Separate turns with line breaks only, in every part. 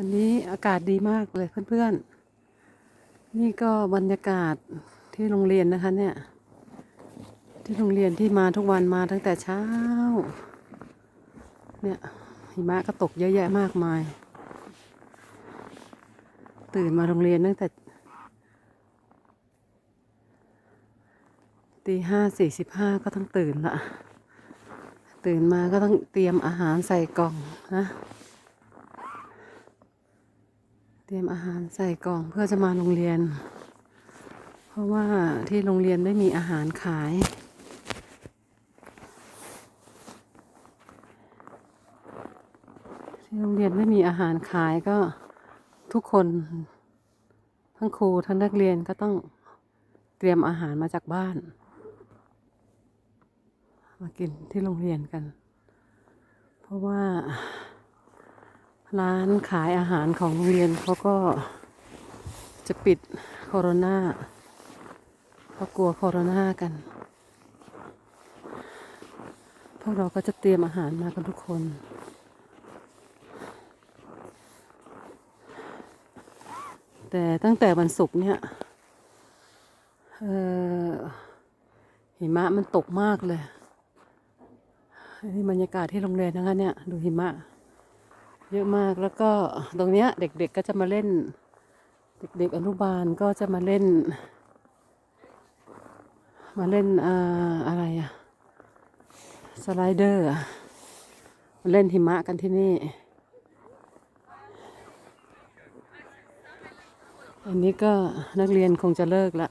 วันนี้อากาศดีมากเลยเพื่อนๆ นี่ก็บรรยากาศที่โรงเรียนนะคะเนี่ย ที่โรงเรียนที่มาทุกวันมาตั้งแต่เช้า เนี่ยหิมะก็ตกเยอะแยะมากมาย ตื่นมาโรงเรียนตั้งแต่ตีห้าสี่สิบห้าก็ต้องตื่นละ ตื่นมาก็ต้องเตรียมอาหารใส่กล่องนะ เตรียมอาหารใส่กล่องเพื่อจะมาโรงเรียน เพราะว่าที่โรงเรียนไม่มีอาหารขาย ที่โรงเรียนไม่มีอาหารขายก็ทุกคน ทั้งครูทั้งนักเรียนก็ต้องเตรียมอาหารมาจากบ้าน มากินที่โรงเรียนกัน เพราะว่า ร้านขายอาหารของโรงเรียนเขาก็จะปิดโคโรนาเพราะกลัวโคโรนากัน พวกเราก็จะเตรียมอาหารมากันทุกคน แต่ตั้งแต่วันศุกร์เนี่ยเอ่อหิมะมันตกมากเลยนนี่บรรยากาศที่โรงเรียนนะคะเนี่ย ดูหิมะ เยอะมากแล้วก็ตรงเนี้ยเด็กๆก็จะมาเล่น เด็กๆอนุบาลก็จะมาเล่น มาเล่นอ่ออะไรอะสไลเดอร์มาเล่นหิมะกันที่นี่ อันนี้ก็นักเรียนคงจะเลิกละ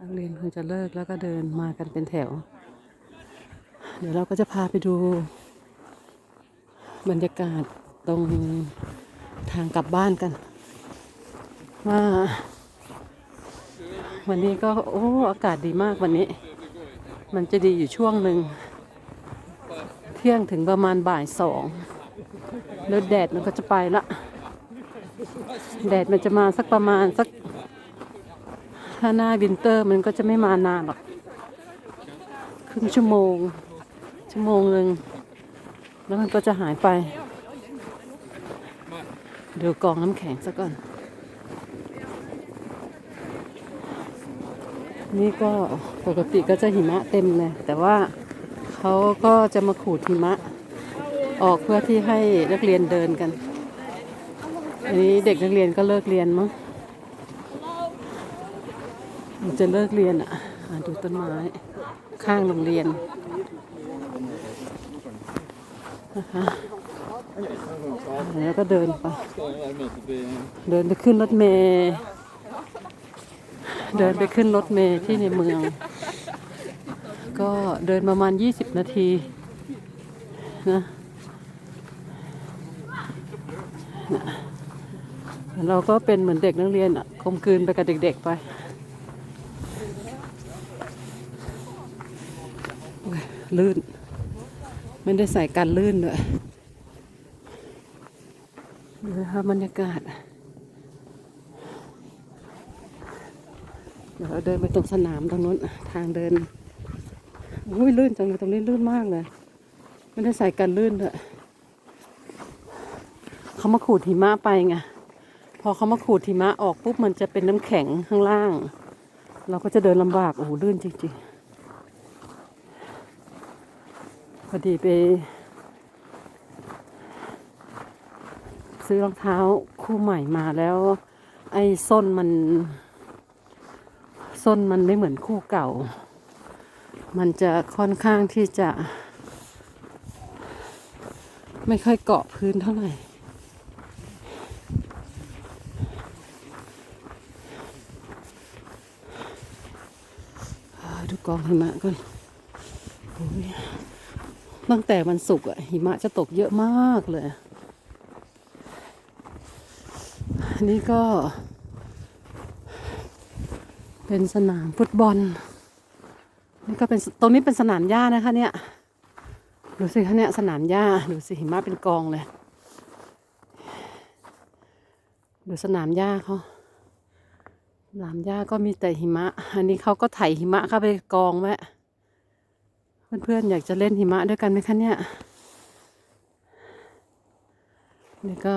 นักเรียนคงจะเลิกแล้วก็เดินมากันเป็นแถว เดี๋ยวเราก็จะพาไปดู บรรยากาศตรงทางกลับบ้านกัน ว่าวันนี้ก็โอ้อากาศดีมากวันนี้ มันจะดีอยู่ช่วงหนึ่ง เที่ยงถึงประมาณบ่ายสองแล้วแดดมันก็จะไปละ แดดมันจะมาสักประมาณสักถ้าหน้าวินเตอร์มันก็จะไม่มานานหรอก ครึ่งชั่วโมง ชั่วโมงหนึ่ง แล้วมันก็จะหายไปเดี๋ยวกองน้ำแข็งซะก่อน นี่ก็ปกติก็จะหิมะเต็มเลย แต่ว่าเขาก็จะมาขูดหิมะ ออกเพื่อที่ให้นักเรียนเดินกัน อันนี้เด็กนักเรียนก็เลิกเรียนมั้งมันจะเลิกเรียนอะอะดูต้นไม้ข้างโรงเรียน นะคะแล้วก็เดินไป เดินไปขึ้นรถเมล์เดินไปขึ้นรถเมล์ที่ในเมือง ก็เดินประมาณ 20 นาทีนะเราก็เป็นเหมือนเด็กนักเรียนอะคมคืนไปกับเด็กๆไปลื่น ไม่ได้ใส่กันลื่นด้วยดูนะคะบรรยากาศ เดี๋ยวเราเดินไปตรงสนามตรงนู้นทางเดินอุ้ยลื่นจังเลยตรงนี้ลื่นมากเลย ไม่ได้ใส่กันลื่นด้วยเขามาขูดหิมะไปไงพอเขามาขูดหิมะออกปุ๊บมันจะเป็นน้ำแข็งข้างล่าง เราก็จะเดินลำบากโอ้โหลื่นจริงๆ พอดีไป ซื้อรองเท้าคู่ใหม่มาแล้ว ไอ้ส้นมัน ส้นมันไม่เหมือนคู่เก่า มันจะค่อนข้างที่จะ ไม่ค่อยเกาะพื้นเท่าไหร่ดูกองหิมะก่อนโอ้ย ตั้งแต่วันศุกร์อะหิมะจะตกเยอะมากเลย อันนี้ก็ เป็นสนามฟุตบอล นี่ก็เป็นตรงนี้เป็นสนามหญ้านะคะ เนี่ย ดูสิคะเนี่ยสนามหญ้า ดูสิหิมะเป็นกองเลย ดูสนามหญ้าเขาสนามหญ้าก็มีแต่หิมะ อันนี้เขาก็ไถหิมะเข้าไปกองไว้ เพื่อนๆอยากจะเล่นหิมะด้วยกันไหมคะเนี่ยนี่ก็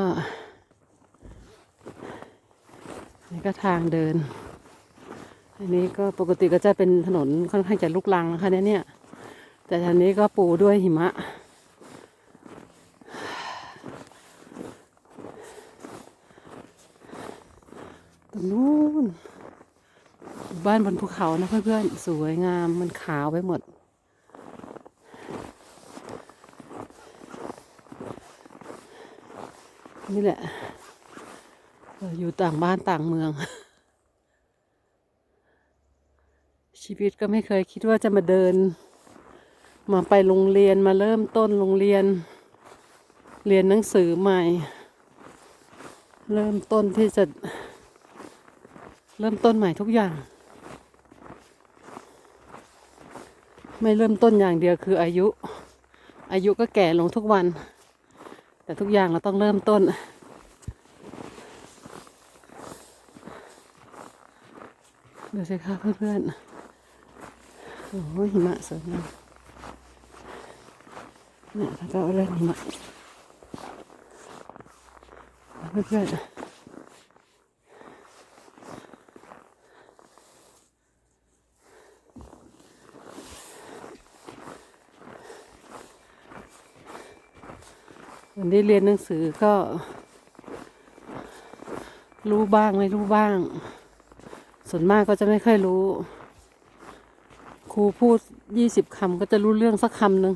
นี่ก็ทางเดิน อันนี้ก็ปกติก็จะเป็นถนนค่อนข้างจะลุกลังนะคะเนี่ย แต่ทางนี้ก็ปูด้วยหิมะตรงนู้นบ้านบนภูเขานะเพื่อนๆ สวยงามมันขาวไปหมด นี่แหละ อยู่ต่างบ้านต่างเมือง ชีวิตก็ไม่เคยคิดว่าจะมาเดิน มาไปโรงเรียนมาเริ่มต้นโรงเรียน เรียนหนังสือใหม่ เริ่มต้นที่จะ เริ่มต้นใหม่ทุกอย่าง ไม่เริ่มต้นอย่างเดียวคืออายุ อายุก็แก่ลงทุกวัน แต่ทุกอย่างเราต้องเริ่มต้น ดูสิคะเพื่อนๆ โอ้ยหิมะสวยงามเนี่ยแล้วก็เล่นหิมะเพื่อนๆ วันนี้เรียนหนังสือก็ รู้บ้างไม่รู้บ้าง ส่วนมากก็จะไม่ค่อยรู้ ครูพูดยี่สิบคำก็จะรู้เรื่องสักคำหนึ่ง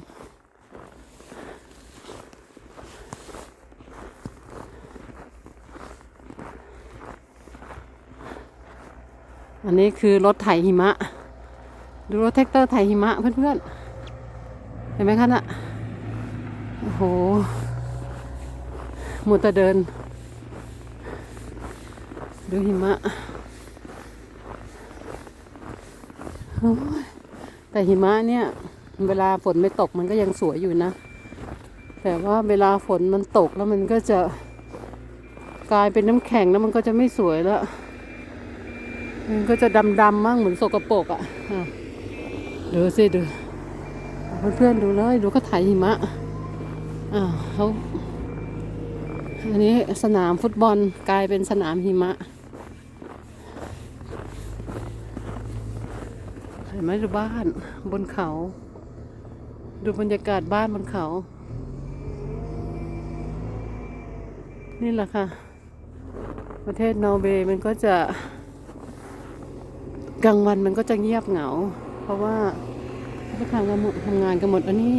อันนี้คือรถไถหิมะ ดูรถแท็กเตอร์ไถหิมะเพื่อนๆ เห็นไหมคะน่ะ โอ้โห มดแต่เดิน ดูหิมะแต่หิมะเนี่ย เวลาฝนไม่ตกมันก็ยังสวยอยู่นะ แต่ว่าเวลาฝนมันตกแล้วมันก็จะกลายเป็นน้ำแข็งแล้วมันก็จะไม่สวยแล้ว มันก็จะดำๆมั่งเหมือนสกปรกอะ่ะอะดูสิดูเพื่อนๆดูเลยดูก็ถ่ายหิมะอ่าเขา อันนี้สนามฟุตบอลกลายเป็นสนามหิมะเห็นไหมดูบ้านบนเขา ดูบรรยากาศบ้านบนเขา นี่แหละค่ะ ประเทศนอร์เวย์มันก็จะกลางวันมันก็จะเงียบเหงา เพราะว่าเขาไปทำงานทำงานกันหมดอันนี้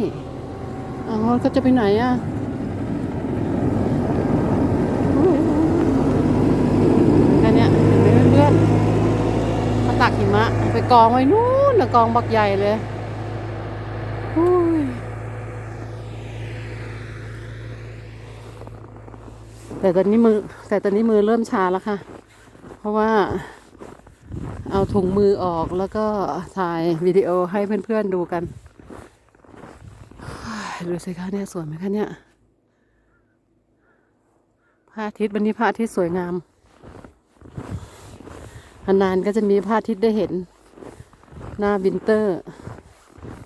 อ๋อเขาจะไปไหนอะนเนี้ยเห็นไหมเพื่อนๆเขาตัก หิมะ ไปกองไว้นู้นนะกองบักใหญ่เลยแต่ตอนนี้มือ แต่ตอนนี้มือเริ่มชาแล้วค่ะ เพราะว่าเอาถุงมือออกแล้วก็ถ่ายวิดีโอให้เพื่อนๆดูกันดูสิคะเนี่ยสวยไหมคะเนี่ยพระอาทิตย์วันนี้พระอาทิตย์สวยงาม นานๆก็จะมีพระอาทิตย์ได้เห็น หน้าวินเตอร์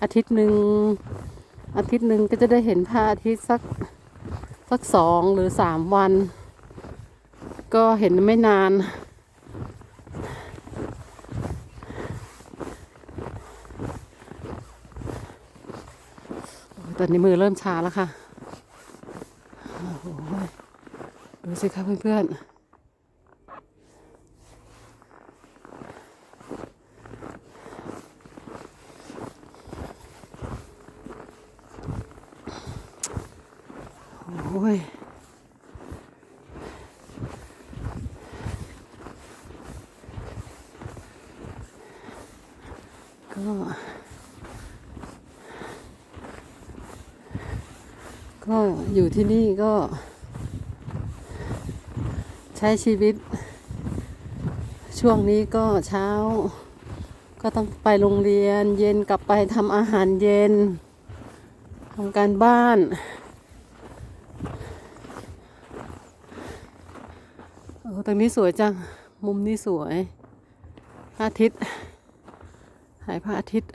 อาทิตย์หนึ่งอาทิตย์หนึ่งก็จะได้เห็นพระอาทิตย์สักสักสองหรือสามวัน ก็เห็นไม่นาน ตอนนี้มือเริ่มชาแล้วค่ะโอ้โหดูสิคะเพื่อนๆ โอ้ย ก็ก็อยู่ที่นี่ก็ ใช้ชีวิต ช่วงนี้ก็เช้า ก็ต้องไปโรงเรียน เย็นกลับไปทำอาหารเย็นทำการบ้าน โอ้ตรงนี้สวยจัง มุมนี้สวยอาทิตย์ ถ่ายพระอาทิตย์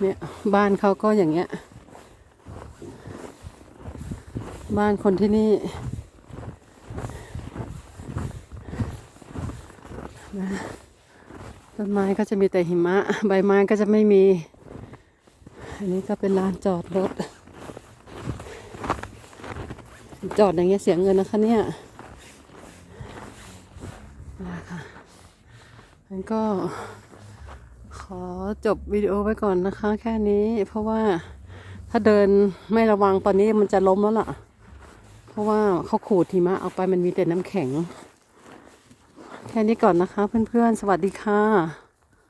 เนี่ยบ้านเขาก็อย่างเงี้ย บ้านคนที่นี่นะต้นไม้ก็จะมีแต่หิมะ ใบไม้ก็จะไม่มี อันนี้ก็เป็นลานจอดรถ จอดอย่างเงี้ยเสียเงินนะคะเนี่ยนะคะ งั้นก็ขอจบวิดีโอไว้ก่อนนะคะ แค่นี้เพราะว่าถ้าเดินไม่ระวังตอนนี้มันจะล้มแล้วล่ะ เพราะว่าเขาขูดหิมะออกไปมันมีแต่น้ำแข็ง แค่นี้ก่อนนะคะเพื่อนๆ สวัสดีค่ะ